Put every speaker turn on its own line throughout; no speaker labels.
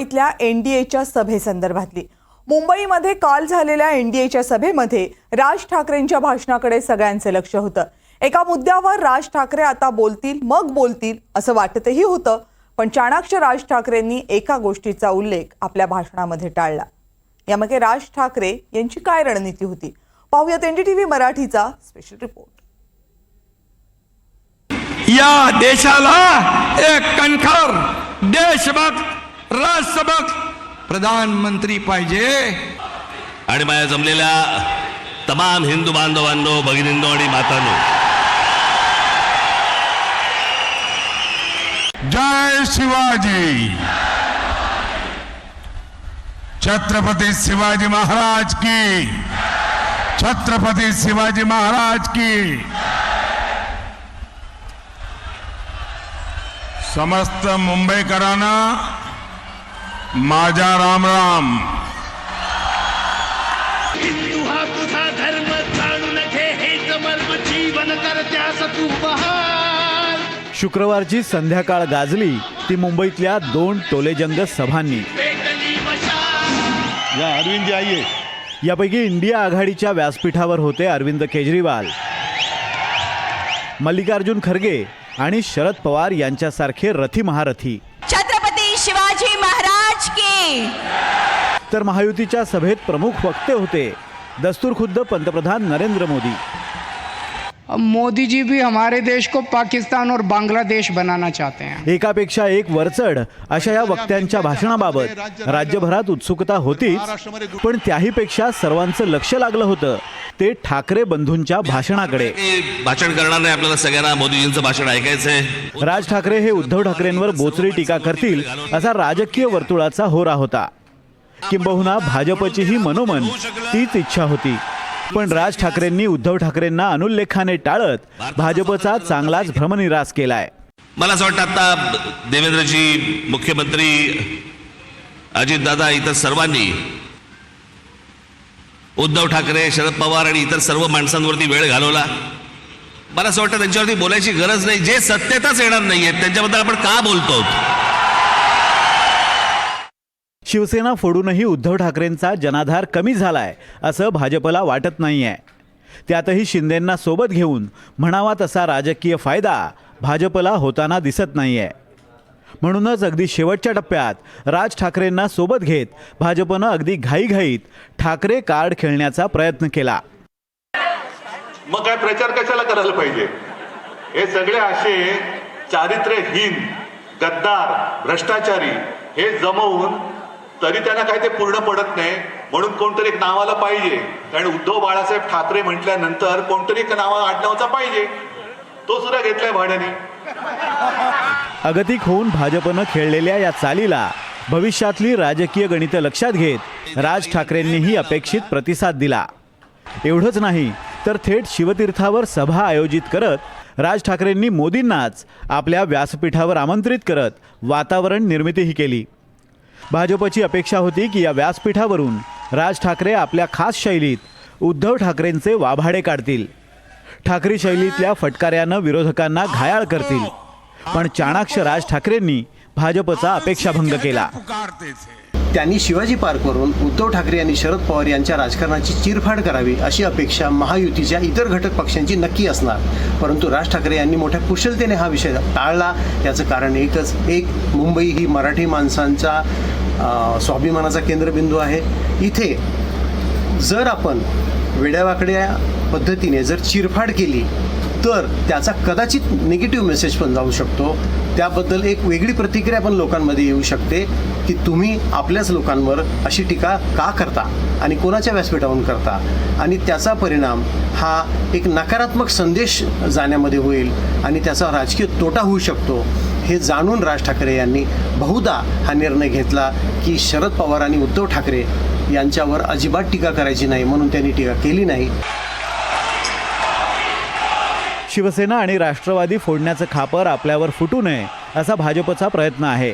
इथल्या एच्या सभेसंदर्भातली. मुंबईमध्ये काल झालेल्या एनडीएच्या सभेमध्ये राज ठाकरेंच्या भाषणाकडे सगळ्यांचं लक्ष होतं. एका मुद्द्यावर राज ठाकरे आता बोलतील मग बोलतील असं वाटतही होतं. पण चाणाक्ष राज ठाकरेंनी एका गोष्टीचा उल्लेख आपल्या भाषणामध्ये टाळला. यामागे राज ठाकरे यांची काय रणनीती होती? पाहूयात एनडीटीव्ही मराठीचा स्पेशल रिपोर्ट
या देशाला एक कणखर देशभक्त राष्ट्रभक्त प्रधानमंत्री पाहिजे.
आणि माझ्या जमलेल्या तमाम हिंदू बांधवांनो भगिनींनो आणि मातांनो.
जय शिवाजी. छत्रपति शिवाजी महाराज की. छत्रपति शिवाजी महाराज की. समस्त मुंबईकरांना माझा राम राम.
हिंदू हा तुझा धर्म जाणून घे हेच मर्म जीवन करत्यास तू
शुक्रवारची संध्याकाळ गाजली ती मुंबईतल्या दोन टोलेजंग सभांनी.
पेटली मशाल.
यापैकी इंडिया आघाडीच्या व्यासपीठावर होते अरविंद केजरीवाल. मल्लिकार्जुन खरगे आणि शरद पवार यांच्यासारखे रथी महारथी.
की
तर महायुतीच्या सभेत प्रमुख वक्ते होते दस्तूरखुद्द पंतप्रधान नरेंद्र मोदी.
मोदी जी भी हमारे देश को पाकिस्तान और बांग्लादेश बनाना चाहते हैं।
एकापेक्षा एक वरचढ अशा या वक्त्यांच्या भाषणाबाबत राज्यभरात उत्सुकता होतीच पण त्याहीपेक्षा सर्वांचं लक्ष लागलं होतं. ते ठाकरे बंधूंच्या भाषणाकडे.
भाषण करणार नाही आपल्याला सगळ्यांना मोदीजींचं भाषण ऐकायचंय.
राज ठाकरे हे उद्धव ठाकरेंवर बोचरी टीका करतील असा राजकीय वर्तुळाचा होरा होता. किंबहुना भाजपचीही मनोमन तीच इच्छा होती. पण राज ठाकरेंनी उद्धव ठाकरेंना अनुल्लेखाने टाळत भाजपचा चांगलाच भ्रमनिरास केलाय.
मला असं वाटतं आता देवेंद्रजी मुख्यमंत्री अजितदादा इतर सर्वांनी उद्धव ठाकरे शरद पवार आणि इतर सर्व माणसांवरती वेळ घालवला. मला असं वाटतं त्यांच्यावरती बोलायची गरज नाही. जे सत्यताच येणार नाहीये त्यांच्याबद्दल आपण का बोलतो?
शिवसेना फोडूनही उद्धव ठाकरेंचा जनाधार कमी झालाय असं भाजपला वाटत नाहीये. त्यातही शिंदेंना सोबत घेऊन म्हणावा तसा राजकीय फायदा भाजपला होताना दिसत नाहीये. म्हणूनच अगदी शेवटच्या टप्प्यात राज ठाकरेंना सोबत घेत भाजपनं अगदी घाईघाईत ठाकरे कार्ड खेळण्याचा प्रयत्न केला.
मग काय प्रचार कशाला करायला पाहिजे? हे सगळे असे चारित्र्यहीन गद्दार भ्रष्टाचारी हे जमवून तरी त्यांना काय ते पूर्ण पडत नाही म्हणून कोणतरी एक नावाला पाहिजे. कारण उद्धव बाळासाहेब ठाकरे म्हटल्यानंतर कोणतरी एक नावा आडनावचा पाहिजे. तो सुद्धा घेतलाय भाड्याने.
अगतिक होऊन भाजपनं खेळलेल्या या चालीला भविष्यातली राजकीय गणितं लक्षात घेत राज ठाकरेंनीही अपेक्षित प्रतिसाद दिला. एवढंच नाही तर थेट शिवतीर्थावर सभा आयोजित करत राज ठाकरेंनी मोदींनाच आपल्या व्यासपीठावर आमंत्रित करत वातावरण निर्मितीही केली. भाजपची अपेक्षा होती की या व्यासपीठावरून राज ठाकरे आपल्या खास शैलीत उद्धव ठाकरेंचे वाभाडे काढतील. ठाकरे शैलीतल्या फटकाऱ्यानं विरोधकांना घायाळ करतील. पण चाणाक्ष राज ठाकरेंनी भाजपचा अपेक्षाभंग केला.
त्यांनी शिवाजी पार्कवरून उद्धव ठाकरे यांनी शरद पवार यांच्या राजकारणाची चिरफाड करावी अशी अपेक्षा महायुतीच्या इतर घटक पक्षांची नक्की असणार. परंतु राज ठाकरे यांनी मोठ्या कुशलतेने हा विषय टाळला. याचं कारण एकच एक मुंबई ही मराठी माणसांचा स्वाभिमानाचा केंद्रबिंदू आहे. इथे जर आपण वेड्यावाकड्या पद्धतीने जर चिरफाड केली तर त्याचा कदाचित निगेटिव्ह मेसेज पण जाऊ शकतो. त्याबद्दल एक वेगळी प्रतिक्रिया पण लोकांमध्ये येऊ शकते की तुम्ही आपल्याच लोकांवर अशी टीका का करता आणि कोणाच्या व्यासपीठावरून करता? आणि त्याचा परिणाम हा एक नकारात्मक संदेश जाण्यामध्ये होईल आणि त्याचा राजकीय तोटा होऊ शकतो हे जाणून राज ठाकरे यांनी बहुधा हा निर्णय घेतला की शरद पवार आणि उद्धव ठाकरे यांच्यावर अजिबात टीका करायची नाही म्हणून त्यांनी टीका केली नाही.
शिवसेना आणि राष्ट्रवादी फोडण्याचं खापर आपल्यावर फुटू नये असा भाजपचा प्रयत्न आहे.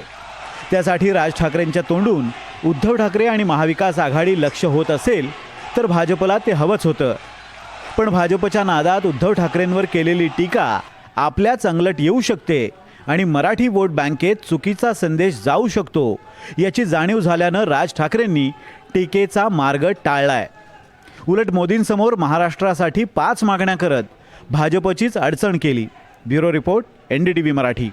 त्यासाठी राज ठाकरेंच्या तोंडून उद्धव ठाकरे आणि महाविकास आघाडी लक्ष होत असेल तर भाजपला ते हवंच होतं. पण भाजपच्या नादात उद्धव ठाकरेंवर केलेली टीका आपल्या चांगलट येऊ शकते आणि मराठी वोट बँकेत चुकीचा संदेश जाऊ शकतो याची जाणीव झाल्यानं राज ठाकरेंनी टीकेचा मार्ग टाळलाय. उलट मोदींसमोर महाराष्ट्रासाठी पाच मागण्या करत भाजपचीच अडचण केली. Bureau report N D T V Marathi.